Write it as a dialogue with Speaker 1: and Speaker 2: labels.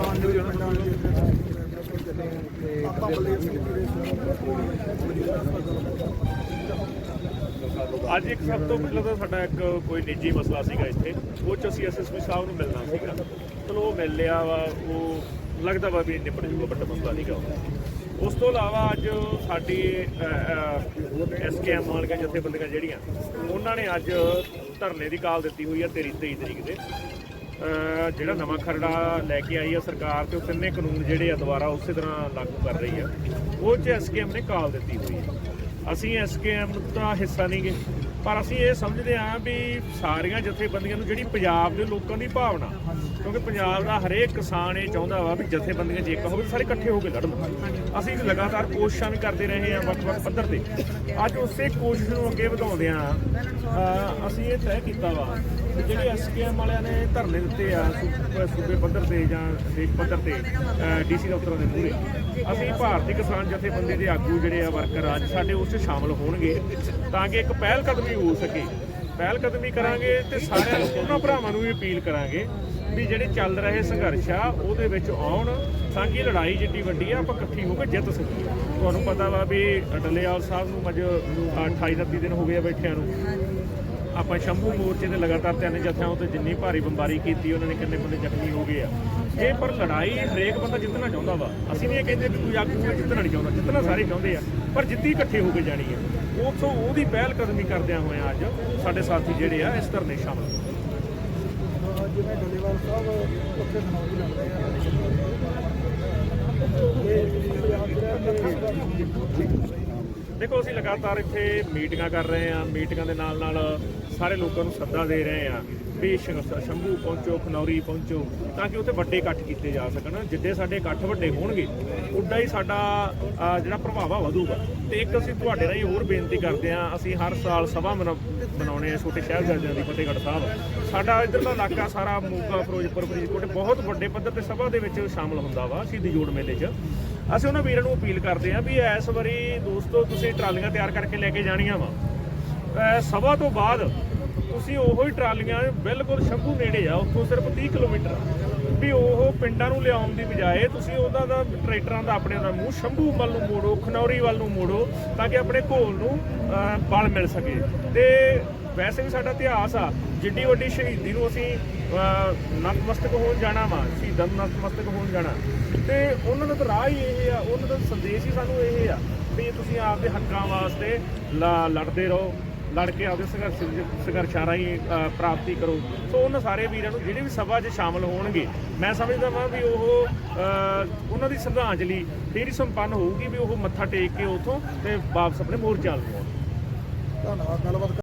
Speaker 1: ਕਿਸਾਨ ਜਿਹੜੇ ਪਿੰਡਾਂ ਆਪਾਂ ਬਲੇਵ ਸਿੰਘ ਜੀ ਦੇ
Speaker 2: ਅੱਜ ਇੱਕ ਸਭ ਤੋਂ ਪਹਿਲਾਂ ਤਾਂ ਸਾਡਾ ਇੱਕ ਕੋਈ ਨਿੱਜੀ ਮਸਲਾ ਸੀਗਾ ਇੱਥੇ, ਉਹ ਚ ਅਸੀਂ ਐਸਐਸਪੀ ਸਾਹਿਬ ਨੂੰ ਮਿਲਣਾ ਸੀਗਾ। ਚਲੋ ਉਹ ਮਿਲ ਲਿਆ ਵਾ, ਉਹ ਲੱਗਦਾ ਵਾ ਵੀ ਨਿਪਟ ਜੂਗਾ, ਵੱਡਾ ਮਸਲਾ ਨਹੀਂਗਾ ਉਹ। ਉਸ ਤੋਂ ਇਲਾਵਾ ਅੱਜ ਸਾਡੀ ਐਸਕੇਐਮ ਵਾਲੀਆਂ ਜਥੇਬੰਦੀਆਂ ਜਿਹੜੀਆਂ, ਉਹਨਾਂ ਨੇ ਅੱਜ ਧਰਨੇ ਦੀ ਕਾਲ ਦਿੱਤੀ ਹੋਈ ਹੈ 23 23 ਤਰੀਕ ਦੇ। ਜਿਹੜਾ ਨਵਾਂ ਖਰੜਾ ਲੈ ਕੇ ਆਈ ਆ ਸਰਕਾਰ ਤੇ ਉਹ ਤਿੰਨੇ ਕਾਨੂੰਨ ਜਿਹੜੇ ਆ ਦੁਬਾਰਾ ਉਸੇ ਤਰ੍ਹਾਂ ਲਾਗੂ ਕਰ ਰਹੀ ਆ। ਉਹ ਚ ਐਸਕੇਐਮ ਨੇ ਕਾਲ ਦਿੱਤੀ ਹੋਈ ਹੈ ਅਸੀਂ ਐਸਕੇਐਮ ਦਾ ਹਿੱਸਾ ਨਹੀਂਗੇ ਪਰ ਅਸੀਂ ਇਹ ਸਮਝਦੇ ਹਾਂ ਵੀ ਸਾਰੀਆਂ ਜਥੇਬੰਦੀਆਂ ਨੂੰ ਜਿਹੜੀ ਪੰਜਾਬ ਦੇ ਲੋਕਾਂ ਦੀ ਭਾਵਨਾ, ਕਿਉਂਕਿ ਪੰਜਾਬ ਦਾ ਹਰੇਕ ਕਿਸਾਨ ਇਹ ਚਾਹੁੰਦਾ ਵਾ ਵੀ ਜਥੇਬੰਦੀਆਂ 'ਚ ਇੱਕ ਹੋਵੇ ਸਾਰੇ ਇਕੱਠੇ ਹੋ ਕੇ ਲੜਨ। ਅਸੀਂ ਲਗਾਤਾਰ ਕੋਸ਼ਿਸ਼ਾਂ ਵੀ ਕਰਦੇ ਰਹੇ ਹਾਂ ਵੱਖ-ਵੱਖ ਪੱਧਰ ਤੇ। ਅੱਜ ਉਸੇ ਕੋਸ਼ਿਸ਼ ਨੂੰ ਅੱਗੇ ਵਧਾਉਂਦੇ ਆ ਅਸੀਂ ਇਹ ਤੈਅ ਕੀਤਾ ਵਾ ਵੀ ਜਿਹੜੇ ਐਸਕੇਐਮ ਵਾਲਿਆਂ ਨੇ ਧਰਨੇ ਦਿੱਤੇ ਆ ਸੂਬੇ ਪੱਧਰ ਤੇ ਜਾਂ ਦੇਸ਼ ਪੱਧਰ ਤੇ ਡੀਸੀ ਦਫ਼ਤਰਾਂ ਦੇ ਮੂਹਰੇ, ਅਸੀਂ ਭਾਰਤੀ ਕਿਸਾਨ ਜਥੇਬੰਦੀ ਦੇ ਆਗੂ ਜਿਹੜੇ ਆ ਵਰਕਰ ਅੱਜ ਸਾਡੇ ਉਸ 'ਚ ਸ਼ਾਮਲ ਹੋਣਗੇ ਤਾਂ ਕਿ ਇੱਕ ਪਹਿਲ ਕਦਮੀ ਹੋ ਸਕੇ। ਪਹਿਲ ਕਦਮੀ ਕਰਾਂਗੇ ਤੇ ਸਾਰਿਆਂ ਉਹਨਾਂ ਭਰਾਵਾਂ ਨੂੰ ਵੀ ਅਪੀਲ ਕਰਾਂਗੇ ਵੀ ਜਿਹੜੇ ਚੱਲ ਰਹੇ ਸੰਘਰਸ਼ ਆ, ਉਹਦੇ ਵਿੱਚ ਆਉਣ ਤਾਂ ਕਿ ਲੜਾਈ ਜਿੱਡੀ ਵੱਡੀ ਆ, ਆਪਾਂ ਇਕੱਠੀ ਹੋ ਕੇ ਜਿੱਤ ਸਕੀਏ। ਤੁਹਾਨੂੰ ਪਤਾ ਵਾ ਵੀ ਡੱਲੇਵਾਲ ਸਾਹਿਬ ਨੂੰ ਅੱਜ 28 29 ਦਿਨ ਹੋ ਗਏ ਆ ਬੈਠਿਆਂ ਨੂੰ। ਆਪਾਂ ਸ਼ੰਭੂ ਮੋਰਚੇ ਦੇ ਲਗਾਤਾਰ ਤਿੰਨ ਜਥਿਆਂ ਉੱਤੇ ਜਿੰਨੀ ਭਾਰੀ ਬੰਬਾਰੀ ਕੀਤੀ, ਉਹਨਾਂ ਨੇ ਕਿੰਨੇ ਬੰਦੇ ਜ਼ਖਮੀ ਹੋ ਗਏ ਆ। ਇਹ ਪਰ ਲੜਾਈ, ਹਰੇਕ ਬੰਦਾ ਜਿੱਤਣਾ ਚਾਹੁੰਦਾ ਵਾ, ਅਸੀਂ ਨਹੀਂ ਇਹ ਕਹਿੰਦੇ ਵੀ ਕੋਈ ਆਗੂ ਜਿੱਤਣਾ ਨਹੀਂ ਚਾਹੁੰਦਾ, ਜਿੱਤਣਾ ਸਾਰੇ ਚਾਹੁੰਦੇ ਆ, ਪਰ ਜਿੱਤੀ ਇਕੱਠੇ ਹੋ ਕੇ ਜਾਣੀ ਆ। ਉਥੋਂ ਉਹਦੀ ਪਹਿਲ ਕਦਮੀ ਕਰਦਿਆਂ ਹੋਇਆਂ ਅੱਜ ਸਾਡੇ ਸਾਥੀ ਜਿਹੜੇ ਆ ਇਸ ਧਰਨੇ ਸ਼ਾਮਲ
Speaker 1: ਜਿਵੇਂ ਡੱਲੇਵਾਲ ਸਾਹਿਬ ਉੱਥੇ ਸੁਣਾਉਂਦੇ ਜਾਂਦੇ ਆ
Speaker 2: ਦੇਖੋ, ਅਸੀਂ ਲਗਾਤਾਰ ਇੱਥੇ ਮੀਟਿੰਗਾਂ ਕਰ ਰਹੇ ਹਾਂ। ਮੀਟਿੰਗਾਂ ਦੇ ਨਾਲ ਨਾਲ ਸਾਰੇ ਲੋਕਾਂ ਨੂੰ ਸੱਦਾ ਦੇ ਰਹੇ ਹਾਂ ਵੀ ਸ਼ੰ- ਸ਼ੰਭੂ ਪਹੁੰਚੋ, ਖਨੌਰੀ ਪਹੁੰਚੋ, ਤਾਂ ਕਿ ਉੱਥੇ ਵੱਡੇ ਇਕੱਠ ਕੀਤੇ ਜਾ ਸਕਣ। ਜਿੱਦੇ ਸਾਡੇ ਇਕੱਠ ਵੱਡੇ ਹੋਣਗੇ ਉੱਡਾ ਹੀ ਸਾਡਾ ਜਿਹੜਾ ਪ੍ਰਭਾਵ ਆ ਵਧੂਗਾ। ਤੇ ਇੱਕ ਅਸੀਂ ਤੁਹਾਡੇ ਰਾਹੀਂ ਹੋਰ ਬੇਨਤੀ ਕਰਦੇ ਹਾਂ, ਅਸੀਂ ਹਰ ਸਾਲ ਸਭਾ ਮਨਾ- ਮਨਾਉਣੇ ਆ ਛੋਟੇ ਸ਼ਹਿਬਜ਼ਾਦਿਆਂ ਦੀ, ਫਤਿਹਗੜ੍ਹ ਸਾਹਿਬ। ਸਾਡਾ ਇੱਧਰ ਦਾ ਇਲਾਕਾ ਸਾਰਾ ਮੋਗਾ, ਫਿਰੋਜ਼ਪੁਰ, ਫਰੀਦਕੋਟ, ਬਹੁਤ ਵੱਡੇ ਪੱਧਰ ਤੇ ਸਭਾ ਦੇ ਵਿੱਚ ਸ਼ਾਮਲ ਹੁੰਦਾ ਵਾ, ਸ਼ਹੀਦੀ ਜੋੜ ਮੇਲੇ 'ਚ। ਅਸੀਂ ਉਹਨਾਂ ਵੀਰਾਂ ਨੂੰ ਅਪੀਲ ਕਰਦੇ ਹਾਂ ਵੀ ਇਸ ਵਾਰੀ ਦੋਸਤੋ, ਤੁਸੀਂ ਟਰਾਲੀਆਂ ਤਿਆਰ ਕਰਕੇ ਲੈ ਕੇ ਜਾਣੀਆਂ ਵਾ। ਅਹ ਸਭਾ ਤੋਂ ਬਾਅਦ ਤੁਸੀਂ ਉਹੋ ਹੀ ਟਰਾਲੀਆਂ ਬਿਲਕੁਲ ਸ਼ੰਭੂ ਨੇੜੇ ਆ ਉੱਥੋਂ ਸਿਰਫ 30 ਕਿਲੋਮੀਟਰ। ਵੀ ਉਹ ਪਿੰਡਾਂ ਨੂੰ ਲਿਆਉਣ ਦੀ ਬਜਾਏ ਤੁਸੀਂ ਉਹਨਾਂ ਦਾ ਟਰੈਕਟਰਾਂ ਦਾ ਆਪਣੇ ਦਾ ਮੂੰਹ ਸ਼ੰਭੂ ਵੱਲ ਨੂੰ ਮੋੜੋ ਖਨੌਰੀ ਵੱਲ ਨੂੰ ਮੋੜੋ ਤਾਂ ਕਿ ਆਪਣੇ ਘੋਲ ਨੂੰ ਅਹ, ਬਲ ਮਿਲ ਸਕੇ। ਤੇ ਵੈਸੇ ਵੀ ਸਾਡਾ ਇਤਿਹਾਸ ਆ ਜਿੱਡੀ ਵੱਡੀ ਸ਼ਹੀਦੀ ਨੂੰ ਅਸੀਂ ਨਤਮਸਤਕ ਹੋਣ ਜਾਣਾ ਵਾ ਸ਼ਹੀਦਾਂ ਨੂੰ ਨਤਮਸਤਕ ਹੋਣ ਜਾਣਾ। ਤੇ ਉਹਨਾਂ ਦਾ ਤਾਂ ਰਾਹ ਹੀ ਇਹ ਆ ਉਹਨਾਂ ਦਾ ਸੰਦੇਸ਼ ਹੀ ਸਾਨੂੰ ਇਹ ਆ ਵੀ ਤੁਸੀਂ ਆਪਦੇ ਹੱਕਾਂ ਵਾਸਤੇ ਲੜਦੇ ਰਹੋ, ਲੜ ਕੇ ਆਪਦੇ ਸੰਘਰਸ਼, ਸੰਘਰਸ਼ਾਂ ਰਾਹੀਂ ਪ੍ਰਾਪਤੀ ਕਰੋ। ਸੋ ਉਹਨਾਂ ਸਾਰੇ ਵੀਰਾਂ ਨੂੰ ਜਿਹੜੇ ਵੀ ਸਭਾ 'ਚ ਸ਼ਾਮਲ ਹੋਣਗੇ, ਮੈਂ ਸਮਝਦਾ ਵਾਂ ਵੀ ਉਹ ਉਹਨਾਂ ਦੀ ਸ਼ਰਧਾਂਜਲੀ ਫੇਰ ਸੰਪੰਨ ਹੋਊਗੀ ਵੀ ਉਹ ਮੱਥਾ ਟੇਕ ਕੇ ਉਥੋਂ ਤੇ ਵਾਪਸ ਆਪਣੇ ਮੋਰਚਾ ਵੱਲ
Speaker 1: ਧੰਨਵਾਦ, ਗੱਲਬਾਤ